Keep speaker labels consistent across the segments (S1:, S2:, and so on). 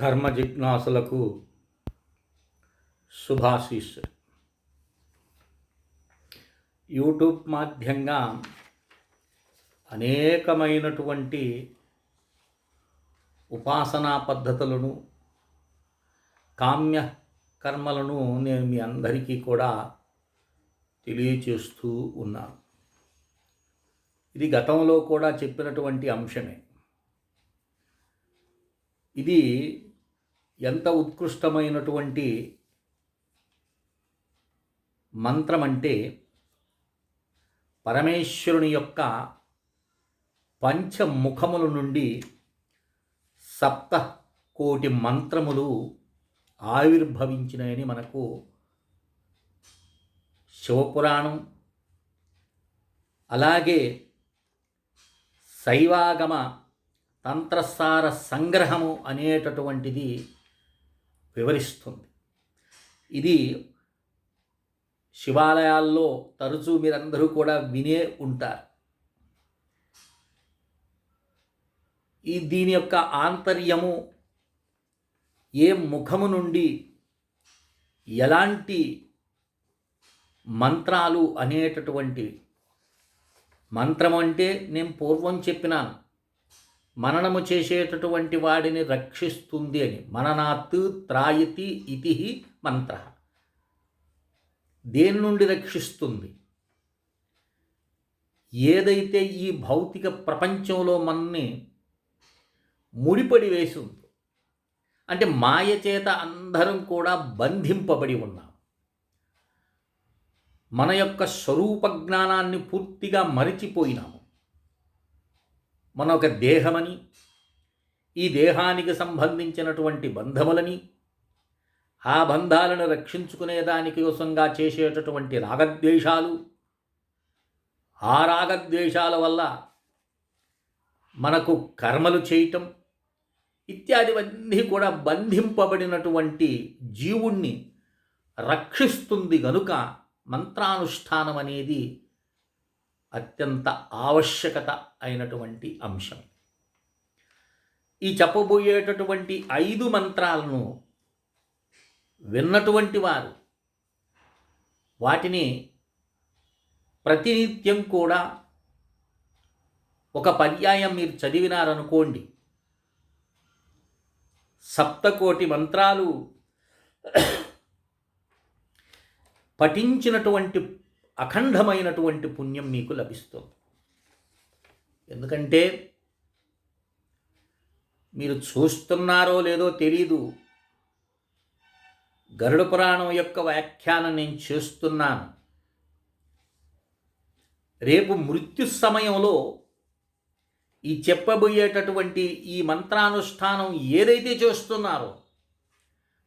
S1: ధర్మ జిజ్ఞాసులకు శుభాశీస్ యూట్యూబ్ మాధ్యంగా అనేకమైనటువంటి ఉపాసనా పద్ధతులను కామ్య కర్మలను నేను మీ అందరికీ కూడా తెలియచేస్తూ ఉన్నాను. ఇది గతంలో కూడా చెప్పినటువంటి అంశమే. ఇది ఎంత ఉత్కృష్టమైనటువంటి మంత్రం అంటే పరమేశ్వరుని యొక్క పంచముఖముల నుండి సప్త కోటి మంత్రములు ఆవిర్భవించినాయని మనకు శివపురాణం. అలాగే శైవాగమ తంత్రసార సంగ్రహము అనేటటువంటిది వివరిస్తుంది. ఇది శివాలయాల్లో తరచూ మీరందరూ కూడా వినే ఉంటారు. ఈ దీని యొక్క ఆంతర్యము ఏ ముఖము నుండి ఎలాంటి మంత్రాలు అనేటటువంటివి మంత్రం అంటే నేను పూర్వం చెప్పినాను. మననము చేసేటటువంటి వాడిని రక్షిస్తుంది అని. మననాత్ త్రాయితి ఇతి మంత్ర. దేని నుండి రక్షిస్తుంది? ఏదైతే ఈ భౌతిక ప్రపంచంలో మనని ముడిపడి వేసి ఉందో అంటే మాయ చేత అందరం కూడా బంధింపబడి ఉన్నాం. మన యొక్క స్వరూప జ్ఞానాన్ని పూర్తిగా మరిచిపోయినాము. మన ఒక దేహమని ఈ దేహానికి సంబంధించినటువంటి బంధములని ఆ బంధాలను రక్షించుకునే దానికి కోసంగా చేసేటటువంటి రాగద్వేషాలు ఆ రాగద్వేషాల వల్ల మనకు కర్మలు చేయటం ఇత్యాదివన్నీ కూడా బంధింపబడినటువంటి జీవుణ్ణి రక్షిస్తుంది గనుక మంత్రానుష్ఠానం అనేది అత్యంత ఆవశ్యకత అయినటువంటి అంశం. ఈ చెప్పబోయేటటువంటి ఐదు మంత్రాలను విన్నటువంటి వారు వాటిని ప్రతినిత్యం కూడా ఒక పర్యాయం మీరు చదివినారనుకోండి. సప్తకోటి మంత్రాలు పఠించినటువంటి అఖండమైనటువంటి పుణ్యం మీకు లభిస్తుంది. ఎందుకంటే మీరు చూస్తున్నారో లేదో తెలీదు. గరుడ పురాణం యొక్క వ్యాఖ్యానం నేను చేస్తున్నాను. రేపు మృత్యు సమయంలో ఈ చెప్పబోయేటటువంటి ఈ మంత్రానుష్ఠానం ఏదైతే చేస్తున్నారో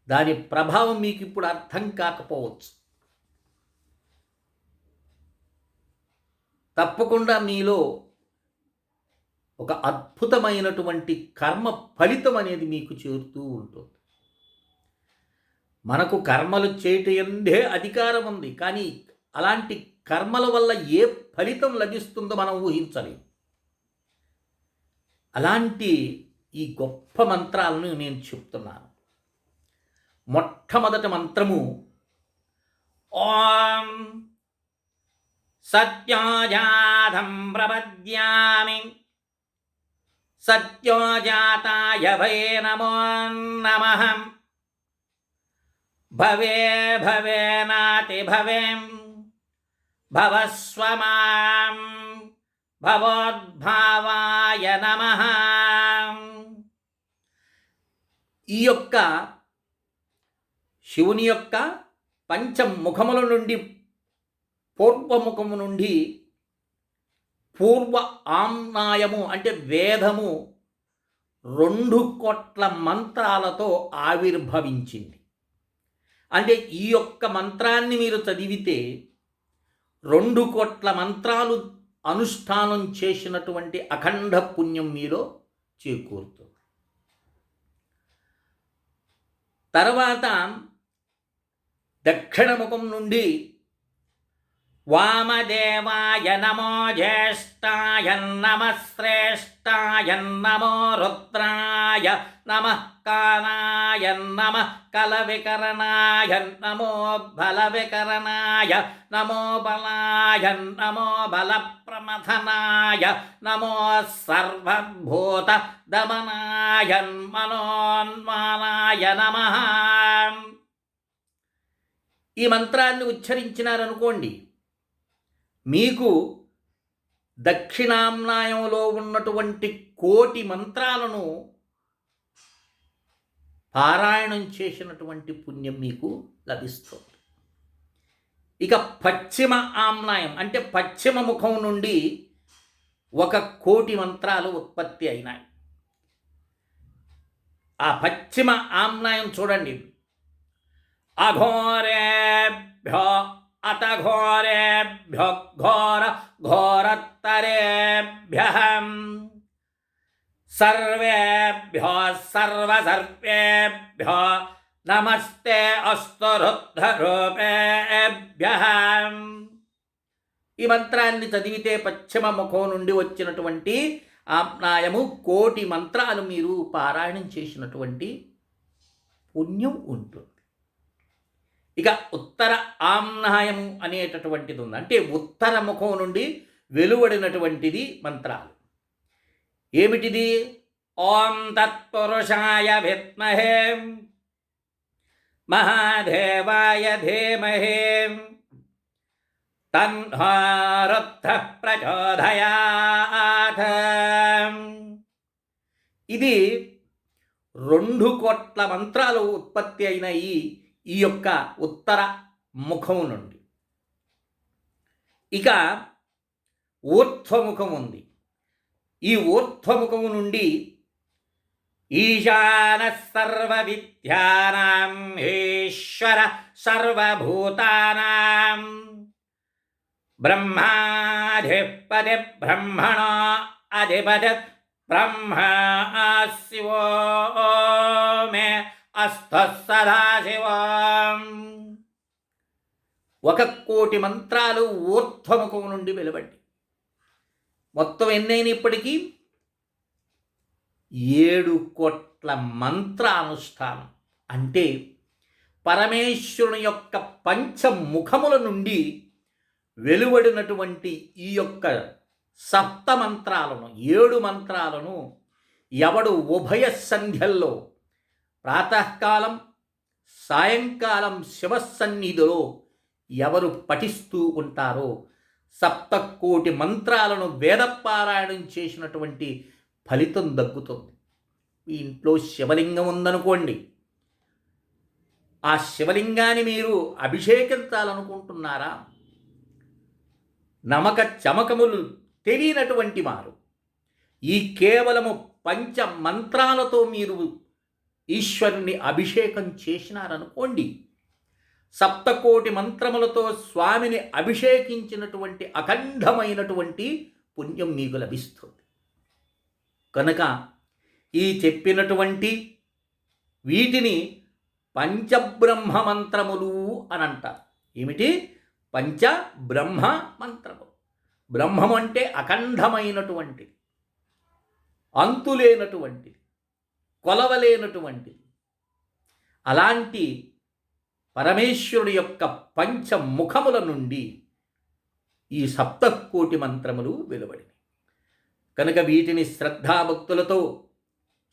S1: దాని ప్రభావం మీకు ఇప్పుడు అర్థం కాకపోవచ్చు. తప్పకుండా మీలో ఒక అద్భుతమైనటువంటి కర్మ ఫలితం అనేది మీకు చేరుతూ ఉంటుంది. మనకు కర్మలు చేయటం ఎందే అధికారం ఉంది కానీ అలాంటి కర్మల వల్ల ఏ ఫలితం లభిస్తుందో మనం ఊహించలేం. అలాంటి ఈ గొప్ప మంత్రాలను నేను చెప్తున్నాను. మొట్టమొదటి మంత్రము ఓం సత్యోజాతం ప్రపద్యామి. సత్యోజాతాయ వై నమో నమ. భవే భవే నాతి భవేం. భవస్వమాం. భవోద్భావాయ నమ. ఈ యొక్క శివుని యొక్క పంచముఖముల నుండి పూర్వముఖము నుండి పూర్వ ఆమ్నాయము అంటే వేదము రెండు కోట్ల మంత్రాలతో ఆవిర్భవించింది. అంటే ఈ యొక్క మంత్రాన్ని మీరు చదివితే రెండు కోట్ల మంత్రాలు అనుష్ఠానం చేసినటువంటి అఖండ పుణ్యం మీలో చేకూరుతుంది. తర్వాత దక్షిణముఖం నుండి వామదేవాయ నమో జ్యేష్ఠాయ నమ శ్రేష్టాయ నమో రుద్రాయ నమ కానాయ నమ కలవికరణాయ నమో బలవికరణాయ నమో బలాయ నమో బలప్రమథనాయ నమో సర్వభూత దమనాయ మనోన్మానాయ నమ ఈ మంత్రాన్ని ఉచ్చరించినారనుకోండి మీకు దక్షిణామ్నాయంలో ఉన్నటువంటి కోటి మంత్రాలను పారాయణం చేసినటువంటి పుణ్యం మీకు లభిస్తుంది. ఇక పశ్చిమ ఆమ్నాయం అంటే పశ్చిమ ముఖం నుండి ఒక కోటి మంత్రాలు ఉత్పత్తి అయినాయి. ఆ పశ్చిమ ఆమ్నాయం చూడండి. అఘోరేభ్య అత ఘోరేభ్య ఘోర ఘోరత్తరేభ్య సర్వేభ్యో సర్వసర్వేభ్యో నమస్తే అస్తు రుద్ధరూపేభ్య ఈ మంత్రాన్ని చదివితే పశ్చిమ ముఖం నుండి వచ్చినటువంటి ఆప్నాయము కోటి మంత్రాలు మీరు పారాయణం చేసినటువంటి పుణ్యం ఉంటుంది. ఇక ఉత్తర ఆమ్నాయము అనేటటువంటిది ఉంది అంటే ఉత్తర ముఖం నుండి వెలువడినటువంటిది మంత్రాలు. ఏమిటిది? ఓం తత్పురుషాయ విద్మహే. మహాదేవాయ ధీమహే. తన్హారుద్ధ ప్రచోదయాథ ఇది రెండు కోట్ల మంత్రాలు ఉత్పత్తి అయిన ఈ ఈ యొక్క ఉత్తర ముఖం నుండి. ఇక ఊర్ధ్వముఖం ఉంది. ఈ ఊర్ధ్వముఖము నుండి ఈశాన సర్వ విద్యానాం ఈశ్వర సర్వభూతానాం. బ్రహ్మాధిపతి బ్రహ్మణ అధిపతి బ్రహ్మ శివో మే అస్థ సదాశివం ఒక కోటి మంత్రాలు ఊర్ధ్వముఖం నుండి వెలువండి మొత్తం ఎన్నైనప్పటికీ ఏడు కోట్ల మంత్రానుష్ఠానం. అంటే పరమేశ్వరుని యొక్క పంచముఖముల నుండి వెలువడినటువంటి ఈ యొక్క సప్త మంత్రాలను ఏడు మంత్రాలను ఎవడు ఉభయ సంధ్యల్లో ప్రాతకాలం సాయంకాలం శివసన్నిధిలో ఎవరు పఠిస్తూ ఉంటారో సప్తకోటి మంత్రాలను వేదపారాయణం చేసినటువంటి ఫలితం దక్కుతుంది. మీ ఇంట్లో శివలింగం ఉందనుకోండి. ఆ శివలింగాన్ని మీరు అభిషేకించాలనుకుంటున్నారా? నమక చమకములు తెలియనటువంటి వారు ఈ కేవలము పంచ మంత్రాలతో మీరు ఈశ్వరుని అభిషేకం చేసినారనుకోండి సప్తకోటి మంత్రములతో స్వామిని అభిషేకించినటువంటి అఖండమైనటువంటి పుణ్యం మీకు లభిస్తుంది. కనుక ఈ చెప్పినటువంటి వీటిని పంచబ్రహ్మ మంత్రములు అని అంటారు ఏమిటి? పంచబ్రహ్మ మంత్రము. బ్రహ్మం అంటే అఖండమైనటువంటిది అంతులేనటువంటిది కొలవలేనటువంటి అలాంటి పరమేశ్వరుడు యొక్క పంచముఖముల నుండి ఈ సప్తకోటి మంత్రములు వెలువడినవి కనుక వీటిని శ్రద్ధాభక్తులతో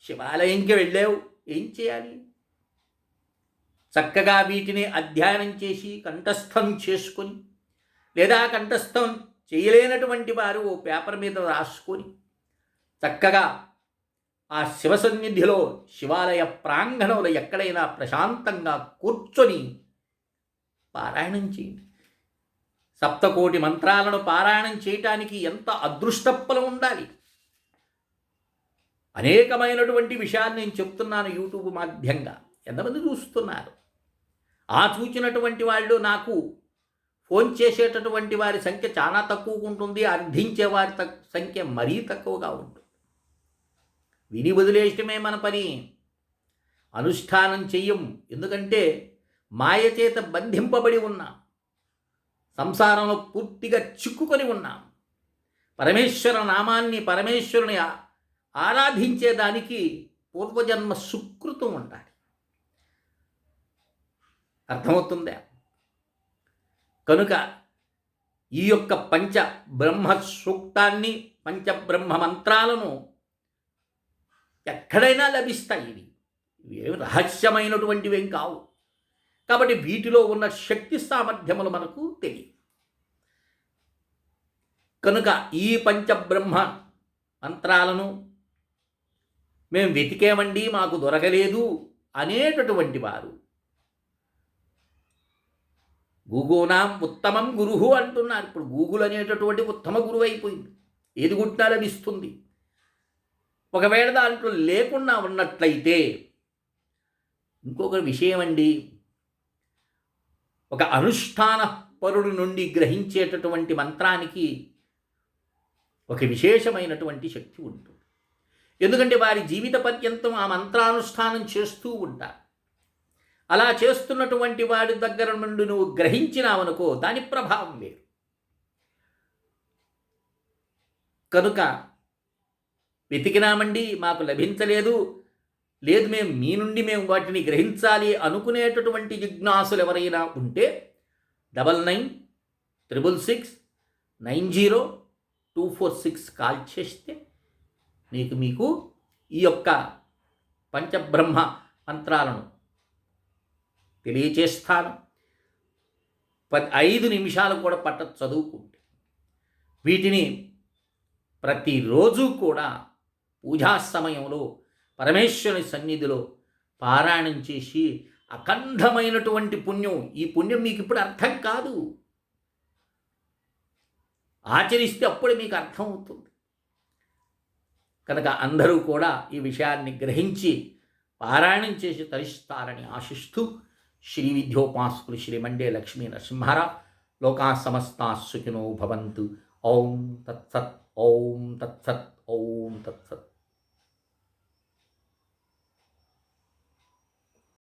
S1: శివాలయంకి వెళ్ళావు ఏం చేయాలి? చక్కగా వీటిని అధ్యయనం చేసి కంఠస్థం చేసుకొని లేదా కంఠస్థం చేయలేనటువంటి వారు ఓ పేపర్ మీద రాసుకొని చక్కగా ఆ శివ సన్నిధిలో శివాలయ ప్రాంగణంలో ఎక్కడైనా ప్రశాంతంగా కూర్చొని పారాయణం చేయండి. సప్తకోటి మంత్రాలను పారాయణం చేయటానికి ఎంత అదృష్టప్పలం ఉండాలి? అనేకమైనటువంటి విషయాలు నేను చెప్తున్నాను యూట్యూబ్ మాధ్యంగా. ఎంతమంది చూస్తున్నారు? ఆ చూచినటువంటి వాళ్ళు నాకు ఫోన్ చేసేటటువంటి వారి సంఖ్య చాలా తక్కువగా ఉంటుంది. అర్థించే వారి సంఖ్య మరీ తక్కువగా ఉంటుంది. విని వదిలేయటమే మన పని. అనుష్ఠానం చెయ్యం. ఎందుకంటే మాయచేత బంధింపబడి ఉన్నాం సంసారంలో పూర్తిగా చిక్కుకొని ఉన్నాం పరమేశ్వర నామాన్ని పరమేశ్వరుని ఆరాధించేదానికి పూర్వజన్మ సుకృతం ఉండాలి. అర్థమవుతుందా? కనుక ఈ యొక్క పంచ బ్రహ్మ సూక్తాన్ని పంచబ్రహ్మ మంత్రాలను ఎక్కడైనా లభిస్తాయి ఇవి. ఇవేమి రహస్యమైనటువంటివేం కావు. కాబట్టి వీటిలో ఉన్న శక్తి సామర్థ్యములు మనకు తెలియదు కనుక ఈ పంచబ్రహ్మ మంత్రాలను మేము వెతికేమండి మాకు దొరకలేదు అనేటటువంటి వారు. గూగునాం ఉత్తమం గురువు అంటున్నారు. ఇప్పుడు గూగుల్ అనేటటువంటి ఉత్తమ గురువు అయిపోయింది ఏది గుట్టినా లభిస్తుంది. ఒకవేళ దాంట్లో లేకుండా ఉన్నట్లయితే ఇంకొక విషయం అండి ఒక అనుష్ఠాన పరుడు నుండి గ్రహించేటటువంటి మంత్రానికి ఒక విశేషమైనటువంటి శక్తి ఉంటుంది. ఎందుకంటే వారి జీవిత పర్యంతం ఆ మంత్రానుష్ఠానం చేస్తూ ఉంటారు. అలా చేస్తున్నటువంటి వాడి దగ్గర నుండి నువ్వు గ్రహించినావనుకో దాని ప్రభావం వేరు. కనుక వెతికినామండి మాకు లభించలేదు. లేదు మేము మీ నుండి మేము వాటిని గ్రహించాలి అనుకునేటటువంటి జిజ్ఞాసులు ఎవరైనా ఉంటే double nine triple six nine zero two four six call చేస్తే మీకు మీకు ఈ యొక్క పంచబ్రహ్మ మంత్రాలను తెలియచేస్తాను. పది ఐదు నిమిషాలు కూడా పట్ట చదువుకుంటే. వీటిని ప్రతిరోజు కూడా పూజా సమయంలో పరమేశ్వరుని సన్నిధిలో పారాయణం చేసి అఖండమైనటువంటి పుణ్యం ఈ పుణ్యం మీకు ఇప్పుడు అర్థం కాదు. ఆచరిస్తే అప్పుడే మీకు అర్థం అవుతుంది కనుక అందరూ కూడా ఈ విషయాన్ని గ్రహించి పారాయణం చేసి తరిస్తారని ఆశిస్తూ శ్రీ విద్యోపాసకులు శ్రీ మండే లక్ష్మీ నరసింహారావు లోకా సమస్తా సుఖినో భవంతు. ఓం తత్సత్ ఓం తత్సత్ ఓం తత్సత్.